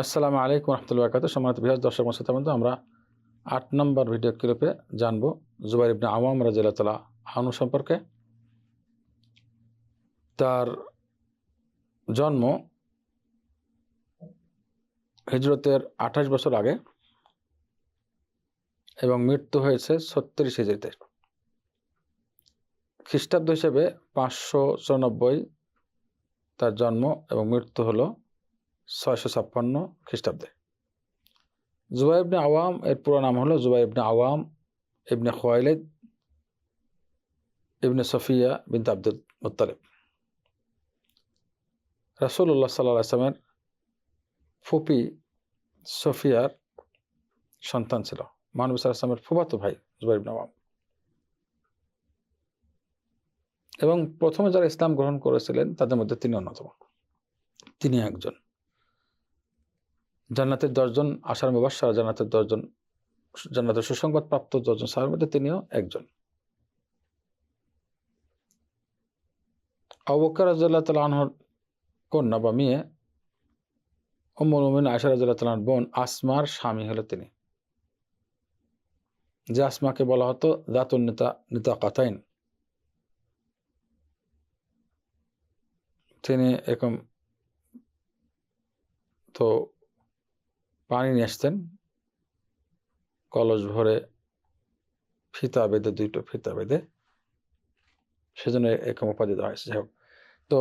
আসসালামু আলাইকুম রহমতুল্লাহ বরকাত সম্মানিত বিহাজ দর্শক মধ্যে আমরা আট নম্বর ভিডিও ক্লিপে জানব জুবাইর ইবনে আওয়াম রাজিল্লা তালা আনু সম্পর্কে। তার জন্ম হিজরতের আঠাশ বছর আগে এবং মৃত্যু হয়েছে ছত্রিশ হিজড়িতে। খ্রিস্টাব্দ হিসেবে পাঁচশো চুরানব্বই তার জন্ম এবং মৃত্যু হলো ছয়শো ছাপ্পান্ন খ্রিস্টাব্দে। জুবাই ইবনে আওয়াম, এর পুরো নাম হলো জুবাই ইবনে আওয়াম, ইবনে খোয়াইলেদ, ইবনে সফিয়া বিন আব্দুল মুতালিব রাসুল্লাহ সাল্লাহ আসলামের ফুপি সফিয়ার সন্তান ছিল। মানব আসলামের ফুবাতো ভাই জুবাই ইবনে আওয়াম। এবং প্রথমে যারা ইসলাম গ্রহণ করেছিলেন, তাদের মধ্যে তিনি অন্যতম। তিনি একজন। জান্নাতের দশজন আশার মুবাসার জান্নাতের দশজন জান্নাতের সুসংবাদ প্রাপ্ত দশজন সাহের মধ্যে তিনিও একজন। আবুকার রাজ্লাহ তাল আনহর কন্যা বা মেয়ে, উম্মুল মুমিন আয়সা রাজ্লাহ তালার বোন আসমার স্বামী হলো তিনি। যে আসমাকে বলা হতো দাতুন নেতা নেতা কাতাইন তিনি এরকম তো পানি নিয়ে আসতেন। কলস ভরে ফিতা বেঁধে দুইটো ফিতা বেঁধে সেজন্য এরকম উপাধি দেওয়া হয়েছে। যাই তো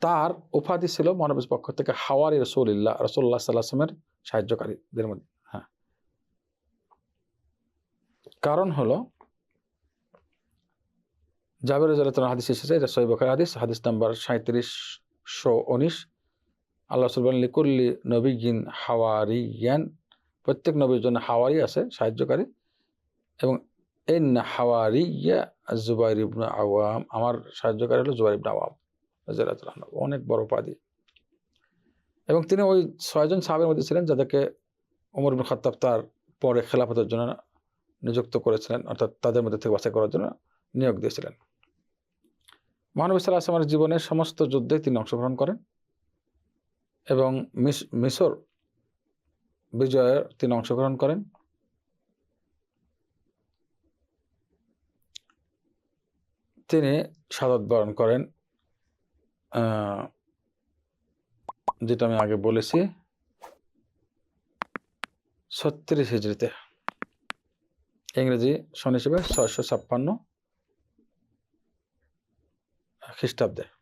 তার উপাধি ছিল মানবের পক্ষ থেকে হাওয়ারি রসুল্লাহ রসুল্লাহ সাল্লাহামের সাহায্যকারীদের মধ্যে। হ্যাঁ। কারণ হলো, জাবের হাদিস এসেছে, এটা সৈবখার হাদিস হাদিস নাম্বার সাঁত্রিশশো উনিশ। আল্লাহ রসুল লিকুল্লি নবীগিন হাওয়ারি জ্ঞান প্রত্যেক নবীর জন্য হাওয়ারি আছে, সাহায্যকারী। এবং এন হাওয়ারি ইয়া জুবাইর ইবনু আওয়াম, আমার সাহায্যকারী হলো জুবাইর ইবনু আওয়াম অনেক বড় উপাধি। এবং তিনি ওই ছয়জন সাহাবের মধ্যে ছিলেন যাদেরকে উমর ইবনু খত্তাব তার পরে খেলাফতের জন্য নিযুক্ত করেছিলেন, অর্থাৎ তাদের মধ্যে থেকে বাছাই করার জন্য নিয়োগ দিয়েছিলেন। মহানবী সাল্লাহ আসলামের জীবনের সমস্ত যুদ্ধে তিনি অংশগ্রহণ করেন। এবং মিশর বিজয়ে তিনি অংশগ্রহণ করেন। তিনি সাদত বরণ করেন। যেটা আমি আগে বলেছি, ছত্রিশ হিজড়িতে। ইংরেজি সন হিসেবে ছয়শো ছাপ্পান্ন খ্রিস্টাব্দে।